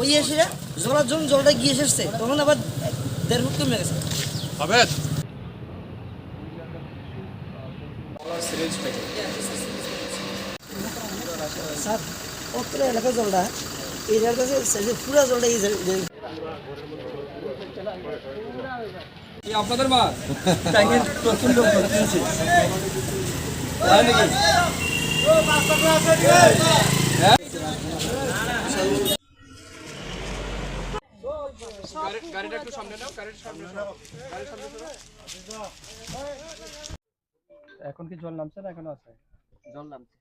ওই এসে জলার জন্য জলটা গিয়ে এসেছে তখন আবার দেড় ফুট কমে গেছে আবেদ স্যার অত্র এলাকার জলটা এই জায়গার কাছে সে পুরো জলটা এই জায়গায় আপনাদের মা ট্যাঙ্কের প্রচন্ড গাড়িটা একটু সামনে নাও গাড়ির সামনে গাড়ির সামনে এখন কি জল নামছে না এখনও আছে? জল নামছে।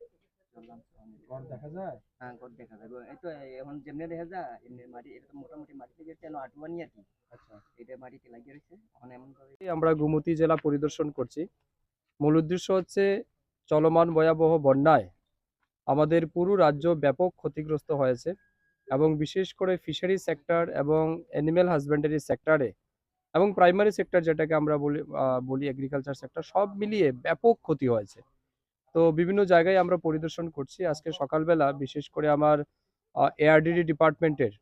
ঘর দেখা যায়? হ্যাঁ দেখা যাবে এই তো এখন যেমনি দেখা যায় এমনি মাটি এটা তো মোটামুটি মাটিতে যেতে আটুয়ানি আর কি। আচ্ছা। এটা মাটিতে লাগিয়ে রয়েছে। এখন এমন ভাবে আমরা গোমতী জেলা পরিদর্শন করছি। মূল উদ্দেশ্য হচ্ছে চলমান ভয়াবহ বন্যায় আমাদের পুরো রাজ্য ব্যাপক ক্ষতিগ্রস্ত হয়েছে এবং বিশেষ করে ফিশারি সেক্টর এবং অ্যানিম্যাল হাজব্যান্ডারি সেক্টরে এবং প্রাইমারি সেক্টর যেটাকে আমরা বলি বলি এগ্রিকালচার সেক্টর সব মিলিয়ে ব্যাপক ক্ষতি হয়েছে। তো বিভিন্ন জায়গায় আমরা পরিদর্শন করছি। আজকে সকালবেলা বিশেষ করে আমার এআরডিডি ডিপার্টমেন্টের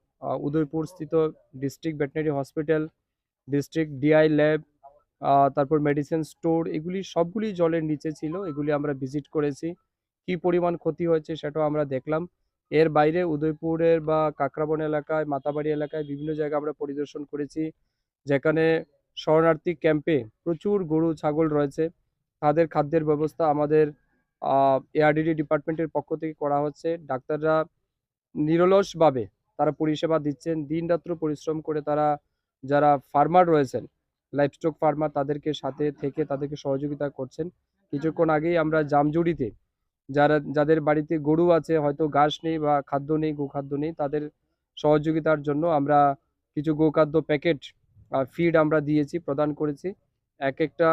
উদয়পুর স্থিত district veterinary hospital district DI lab তারপর মেডিসিন স্টোর এগুলি সবগুলি জলের নিচে ছিল, এগুলি আমরা ভিজিট করেছি। কি পরিমাণ ক্ষতি হয়েছে সেটাও আমরা দেখলাম। এর বাইরে উদয়পুরের বা কাকরাবন এলাকায়, মাতাবাড়ি এলাকায় বিভিন্ন জায়গায় আমরা পরিদর্শন করেছি, যেখানে শরণার্থী ক্যাম্পে প্রচুর গরু, ছাগল রয়েছে। তাদের খাদ্যের ব্যবস্থা আমাদের এআরডিডি ডিপার্টমেন্টের পক্ষ থেকে করা হচ্ছে। ডাক্তাররা নিরলসভাবে তারা পরিষেবা দিচ্ছেন। দিনরাত্র পরিশ্রম করে তারা, যারা ফার্মার রয়েছেন লাইভস্টক ফার্মার তাদেরকে সাথে থেকে তাদেরকে সহযোগিতা করছেন। কিছুক্ষণ আগেই আমরা জামজুড়িতে যারা, যাদের বাড়িতে গরু আছে, হয়তো ঘাস নেই বা খাদ্য নেই, গোখাদ্য নেই, তাদের সহযোগিতার জন্য আমরা কিছু গোখাদ্য প্যাকেট ফিড আমরা দিয়েছি, প্রদান করেছি। এক একটা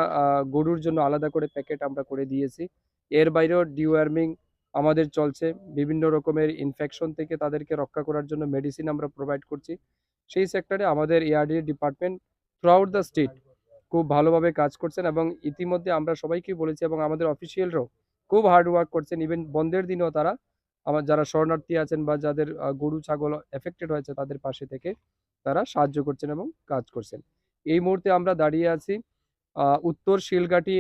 গরুর জন্য আলাদা করে প্যাকেট আমরা করে দিয়েছি। এর বাইরেও ডিওয়ার্মিং আমাদের চলছে। বিভিন্ন রকমের ইনফেকশন থেকে তাদেরকে রক্ষা করার জন্য মেডিসিন আমরা প্রোভাইড করছি। সেই সেক্টরে আমাদের ARD department throughout the state খুব ভালোভাবে কাজ করছেন এবং ইতিমধ্যে আমরা সবাইকে বলেছি এবং আমাদের অফিসিয়ালরাও খুব হার্ড ওয়ার্ক করছেন। ইভেন বন্ধের দিনেও তারা আমার যারা শরণার্থী আছেন বা যাদের গরু, ছাগল এফেক্টেড হয়েছে তাদের পাশে থেকে তারা সাহায্য করছেন এবং কাজ করছেন। এই মুহূর্তে আমরা দাঁড়িয়ে আছি উত্তর শিলঘাটি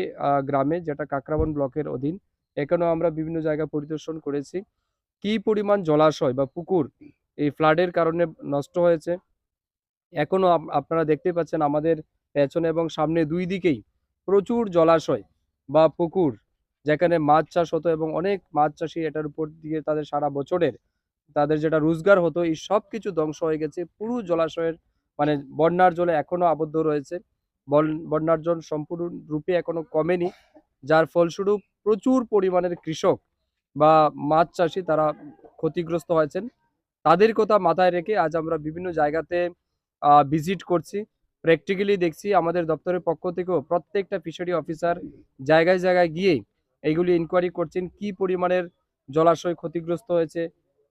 গ্রামে যেটা কাকরাবন ব্লকের অধীন। এখানেও আমরা বিভিন্ন জায়গা পরিদর্শন করেছি। কি পরিমাণ জলাশয় বা পুকুর এই ফ্লাডের কারণে নষ্ট হয়েছে? এখনও আপ- আপনারা দেখতে পাচ্ছেন আমাদের পেছনে এবং সামনে দুই দিকেই প্রচুর জলাশয় বা পুকুর, যেখানে মাছ চাষ হতো এবং অনেক মাছ চাষি এটার উপর দিয়ে তাদের সারা বছরের তাদের যেটা রোজগার হতো, এই সব কিছু ধ্বংস হয়ে গেছে। পুরো জলাশয়ের মানে বন্যার জলে এখনও আবদ্ধ রয়েছে। বন- বন্যার জল সম্পূর্ণ রূপে এখনও কমেনি, যার ফলস্বরূপ প্রচুর পরিমাণের কৃষক বা মাছ চাষি তারা ক্ষতিগ্রস্ত হয়েছেন। তাদের কথা মাথায় রেখে আজ আমরা বিভিন্ন জায়গাতে ভিজিট করছি। প্র্যাকটিক্যালি দেখছি আমাদের দপ্তরের পক্ষ থেকেও প্রত্যেকটা ফিশারি অফিসার জায়গায় জায়গায় গিয়ে এইগুলি ইনকোয়ারি করছেন, কি পরিমাণের জলাশয় ক্ষতিগ্রস্ত হয়েছে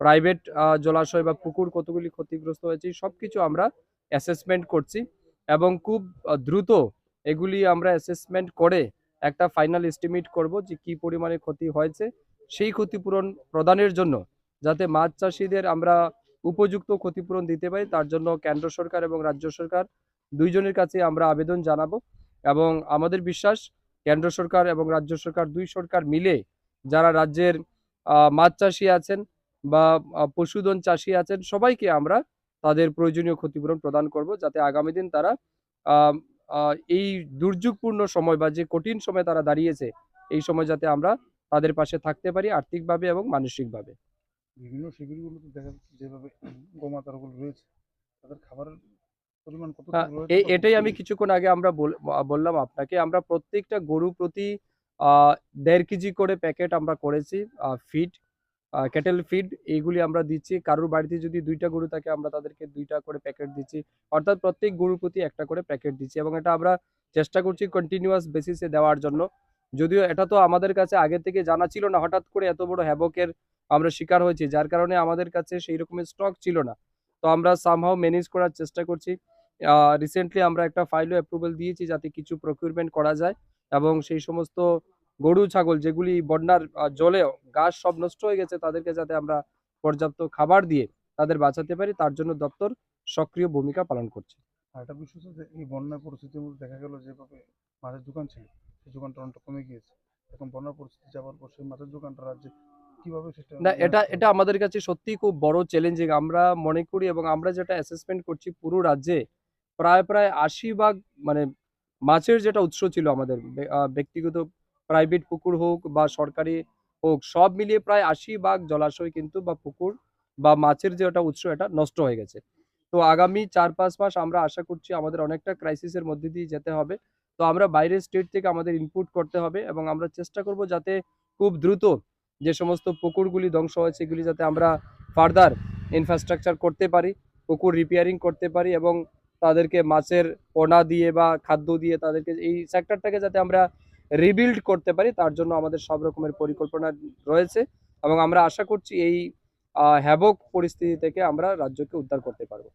প্রাইভেট জলাশয় বা পুকুর কতগুলি ক্ষতিগ্রস্ত হয়েছে সব কিছু আমরা অ্যাসেসমেন্ট করছি এবং খুব দ্রুত এগুলি আমরা অ্যাসেসমেন্ট করে একটা ফাইনাল এস্টিমেট করব যে কি পরিমাণে ক্ষতি হয়েছে। সেই ক্ষতিপূরণ প্রদানের জন্য যাতে মাছ চাষিদের আমরা উপযুক্ত ক্ষতিপূরণ দিতে পারি, তার জন্য কেন্দ্র সরকার এবং রাজ্য সরকার দুইজনের কাছে আমরা আবেদন জানাব এবং আমাদের বিশ্বাস, কেন্দ্র সরকার এবং রাজ্য সরকার দুই সরকার মিলে যারা রাজ্যের মাছ চাষি আছেন বা পশুধন চাষি আছেন, সবাইকে আমরা তাদের প্রয়োজনীয় ক্ষতিপূরণ প্রদান করব যাতে আগামী দিন তারা এই দুর্যোগপূর্ণ সময় বা যে কঠিন সময় তারা দাঁড়িয়েছে, এই সময় যাতে আমরা তাদের পাশে থাকতে পারি আর্থিকভাবে এবং মানসিকভাবে। বিভিন্ন শিবিরগুলোতে দেখা যাচ্ছে যেভাবে গোমাতারগুলো রয়েছে তাদের খাবারের পরিমাণ কত হ্যাঁ, এটাই আমি কিছুক্ষণ আগে আমরা বললাম আপনাকে আমরা প্রত্যেকটা গরু প্রতি দেড় কেজি করে প্যাকেট আমরা করেছি ফিড ক্যাটেল ফিড এইগুলি আমরা দিচ্ছি। কারোর বাড়িতে যদি দুইটা গরু থাকে আমরা তাদেরকে দুইটা করে প্যাকেট দিচ্ছি। অর্থাৎ প্রত্যেক গরুর প্রতি একটা করে প্যাকেট দিচ্ছি এবং এটা আমরা চেষ্টা করছি কন্টিনিউয়াস বেসিসে দেওয়ার জন্য। যদিও এটা তো আমাদের কাছে আগে থেকে জানা ছিল না হঠাৎ করে এত বড় হ্যাবকের আমরা শিকার হয়েছি, যার কারণে আমাদের কাছে সেই রকমের স্টক ছিল না। তো আমরা সামহাও ম্যানেজ করার চেষ্টা করছি। রিসেন্টলি আমরা একটা ফাইলও অ্যাপ্রুভাল দিয়েছি যাতে কিছু প্রকিউরমেন্ট করা যায় এবং সেই সমস্ত গরু, ছাগল যেগুলি বন্যার জলে ঘাস সব নষ্ট হয়ে গেছে, তাদেরকে যাতে আমরা পর্যাপ্ত খাবার দিয়ে তাদের বাঁচাতে পারি, তার জন্য দপ্তর সক্রিয় ভূমিকা পালন করছে। একটা বিষয় যে, এই বন্যার পরিস্থিতির মধ্যে দেখা গেল যেভাবে মাছের দোকান ছিল, সেই দোকানটা অনেকটা কমে গিয়েছে। এখন বন্যার পরিস্থিতি যাওয়ার পর সেই মাছের দোকানটা রাজ্যে কীভাবে সেটা না এটা এটা আমাদের কাছে সত্যি খুব বড় চ্যালেঞ্জিং আমরা মনে করি এবং আমরা যেটা অ্যাসেসমেন্ট করছি পুরো রাজ্যে প্রায় প্রায় আশি ভাগ মানে মাছের যেটা উৎস ছিল আমাদের ব্যক্তিগত প্রাইভেট পুকুর হোক বা সরকারি হোক সব মিলিয়ে প্রায় আশি ভাগ জলাশয় কিন্তু বা পুকুর বা মাছের যে যেটা উৎস এটা নষ্ট হয়ে গেছে। তো আগামী চার পাঁচ মাস আমরা আশা করছি আমাদের অনেকটা ক্রাইসিসের মধ্যে দিয়ে যেতে হবে। তো আমরা বাইরের স্টেট থেকে আমাদের ইনপুট করতে হবে এবং আমরা চেষ্টা করব যাতে খুব দ্রুত যে সমস্ত পুকুরগুলি ধ্বংস হয়েছে এগুলি যাতে আমরা ফার্দার ইনফ্রাস্ট্রাকচার করতে পারি, পুকুর রিপেয়ারিং করতে পারি এবং তাদেরকে মাছের পোনা দিয়ে বা খাদ্য দিয়ে তাদেরকে এই সেক্টরটাকে যাতে আমরা রিবিল্ড করতে পারি, তার জন্য আমাদের সব রকমের পরিকল্পনা রয়েছে এবং আমরা আশা করছি এই হ্যাবক পরিস্থিতি থেকে আমরা রাজ্যকে উদ্ধার করতে পারব।